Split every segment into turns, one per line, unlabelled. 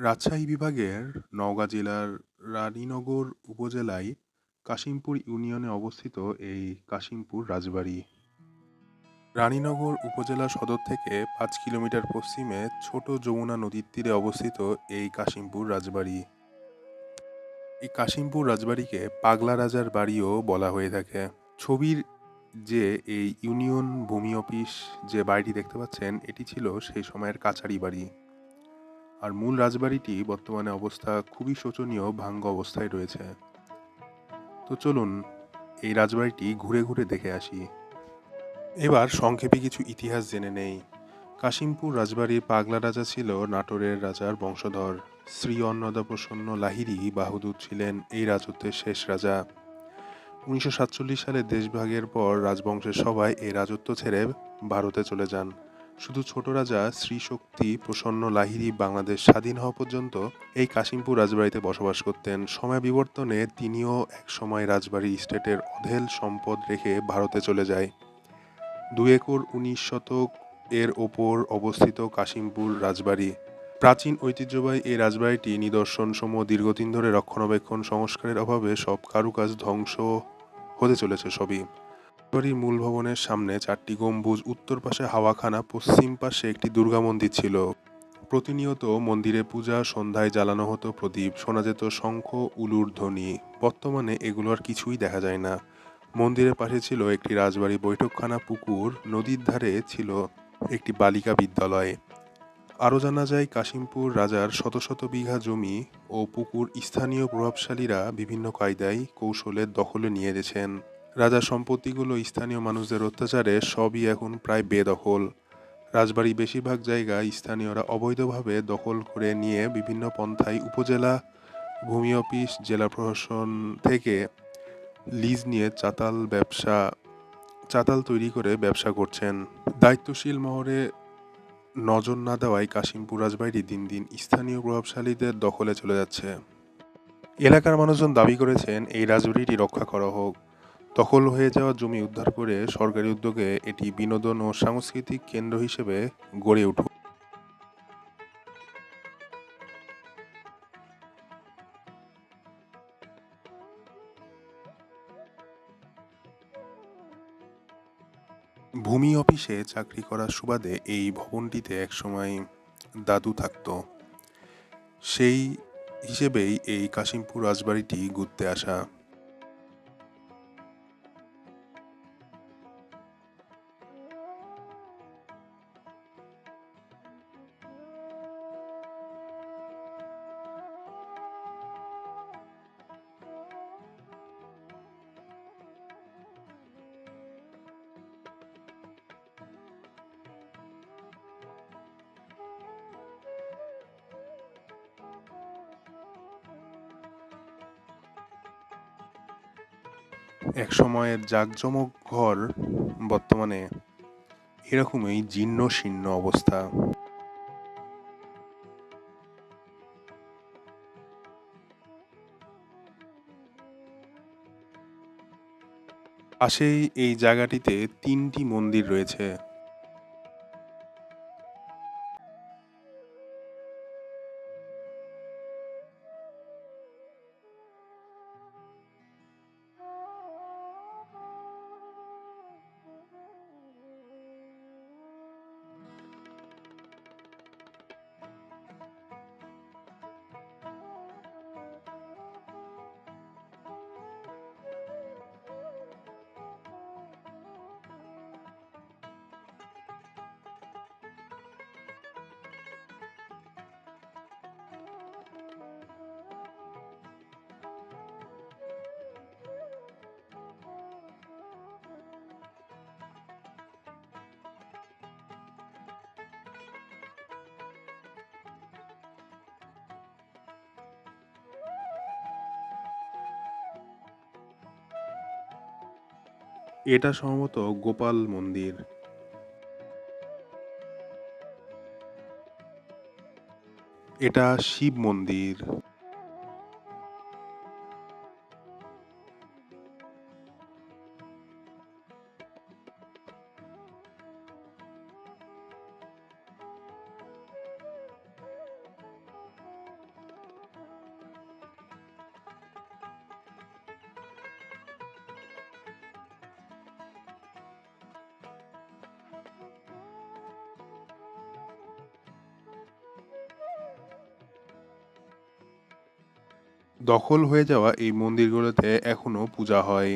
রাজশাহী বিভাগের নওগাঁ জেলার রানীনগর উপজেলায় কাশিমপুর ইউনিয়নে অবস্থিত এই কাশিমপুর রাজবাড়ি। রানীনগর উপজেলা সদর থেকে পাঁচ কিলোমিটার পশ্চিমে ছোট যমুনা নদীর তীরে অবস্থিত এই কাশিমপুর রাজবাড়ি। এই কাশিমপুর রাজবাড়িকে পাগলা রাজার বাড়িও বলা হয়ে থাকে। ছবির যে এই ইউনিয়ন ভূমি অফিস যে বাড়িটি দেখতে পাচ্ছেন, এটি ছিল সেই সময়ের কাছারি বাড়ি। আর মূল রাজবাড়িটি বর্তমানে অবস্থা খুবই শোচনীয়, ভাঙ্গ অবস্থায় রয়েছে। তো চলুন এই রাজবাড়িটি ঘুরে ঘুরে দেখে আসি। এবার সংক্ষেপে কিছু ইতিহাস জেনে নেই। কাশিমপুর রাজবাড়ির পাগলা রাজা ছিল নাটোরের রাজার বংশধর। শ্রী অন্নদাপ্রসন্ন লাহিড়ী বাহাদুর ছিলেন এই রাজত্বের শেষ রাজা। উনিশশো সাতচল্লিশ সালে দেশভাগের পর রাজবংশের সবাই এই রাজত্ব ছেড়ে ভারতে চলে যান। শুধু ছোট রাজা শ্রীশক্তি প্রসন্ন লাহিড়ী বাংলাদেশ স্বাধীন হওয়া পর্যন্ত এই কাশিমপুর রাজবাড়িতে বসবাস করতেন। সময় বিবর্তনে তিনিও এক সময় রাজবাড়ি স্টেটের অধেল সম্পদ রেখে ভারতে চলে যায়। দু একর উনিশ শতক এর ওপর অবস্থিত কাশিমপুর রাজবাড়ি। প্রাচীন ঐতিহ্যবাহী এই রাজবাড়িটি নিদর্শনসমূহ দীর্ঘদিন ধরে রক্ষণাবেক্ষণ সংস্কারের অভাবে সব কারুকাজ ধ্বংস হতে চলেছে সবই। বাড়ির মূল ভবনের সামনে চারটি গম্বুজ, উত্তর পাশে হাওয়াখানা, পশ্চিম পাশে একটি দুর্গা মন্দির ছিল। প্রতিনিয়ত মন্দিরে পূজা, সন্ধ্যায় জ্বালানো হতো প্রদীপ, শোনা যেত শঙ্খ, উলুর ধ্বনি। বর্তমানে এগুলো আর কিছুই দেখা যায় না। মন্দিরের পাশে ছিল একটি রাজবাড়ি, বৈঠকখানা পুকুর, নদীর ধারে ছিল একটি বালিকা বিদ্যালয়। আরও জানা যায়, কাশিমপুর রাজার শত শত বিঘা জমি ও পুকুর স্থানীয় প্রভাবশালীরা বিভিন্ন কায়দায় কৌশলে দখলে নিয়ে গেছেন। রাজার সম্পত্তিগুলো স্থানীয় মানুষদের অত্যাচারে সবই এখন প্রায় বেদখল। রাজবাড়ি বেশিরভাগ জায়গা স্থানীয়রা অবৈধভাবে দখল করে নিয়ে বিভিন্ন পন্থায় উপজেলা, ভূমি অফিস, জেলা প্রশাসন থেকে লিজ নিয়ে চাতাল ব্যবসা, চাতাল তৈরি করে ব্যবসা করছেন। দায়িত্বশীল মহরে নজর না দেওয়ায় কাশিমপুর রাজবাড়ি দিন দিন স্থানীয় প্রভাবশালীদের দখলে চলে যাচ্ছে। এলাকার মানুষজন দাবি করেছেন, এই রাজবাড়িটি রক্ষা করা হোক। দখল হয়ে যাওয়া জমি উদ্ধার করে সরকারি উদ্যোগে এটি বিনোদন ও সাংস্কৃতিক কেন্দ্র হিসেবে গড়ে উঠুক। ভূমি অফিসে চাকরি করার সুবাদে এই ভবনটিতে একসময় দাদু থাকতো। সেই হিসেবেই এই কাশিমপুর রাজবাড়িটি ঘুরতে আসা এক সময়ের জাঁকজমক ঘর বর্তমানে এরকমই জীর্ণ শীর্ণ অবস্থা। পাশেই এই জায়গাটিতে তিনটি মন্দির রয়েছে। এটা সম্ভবত গোপাল মন্দির। এটা শিব মন্দির। দখল হয়ে যাওয়া এই মন্দিরগুলোতে এখনও পূজা হয়।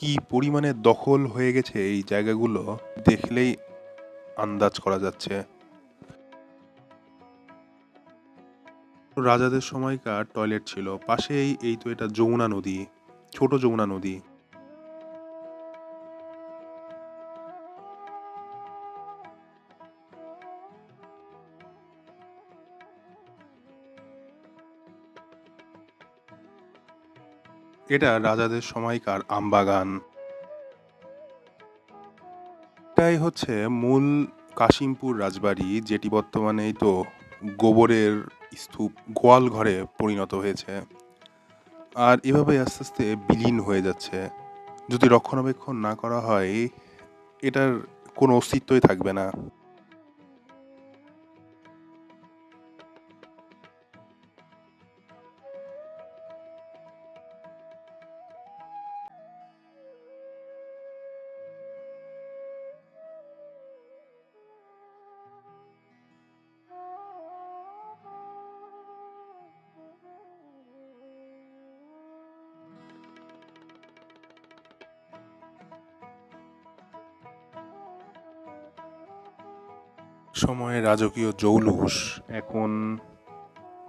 কি পরিমাণে দখল হয়ে গেছে এই জায়গাগুলো দেখলেই আন্দাজ করা যাচ্ছে। রাজাদের সময়কার টয়লেট ছিল। পাশেই এই তো এটা যমুনা নদী, ছোট যমুনা নদী। এটা রাজাদের সময়কার আমবাগান। এটাই হচ্ছে মূল কাশিমপুর রাজবাড়ি, যেটি বর্তমানে তো গোবরের স্তূপ, গোয়াল ঘরে পরিণত হয়েছে। আর এভাবে আস্তে আস্তে বিলীন হয়ে যাচ্ছে। যদি রক্ষণাবেক্ষণ না করা হয়, এটার কোনো অস্তিত্বই থাকবে না। সময়ে রাজকীয় জৌলুস। এখন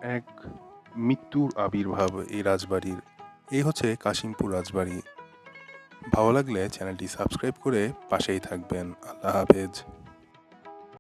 এক মৃত্যুর আবির্ভাব এই রাজবাড়ির। এই হচ্ছে কাশিমপুর রাজবাড়ি। ভালো লাগলে চ্যানেলটি সাবস্ক্রাইব করে পাশেই থাকবেন। আল্লাহ হাফেজ।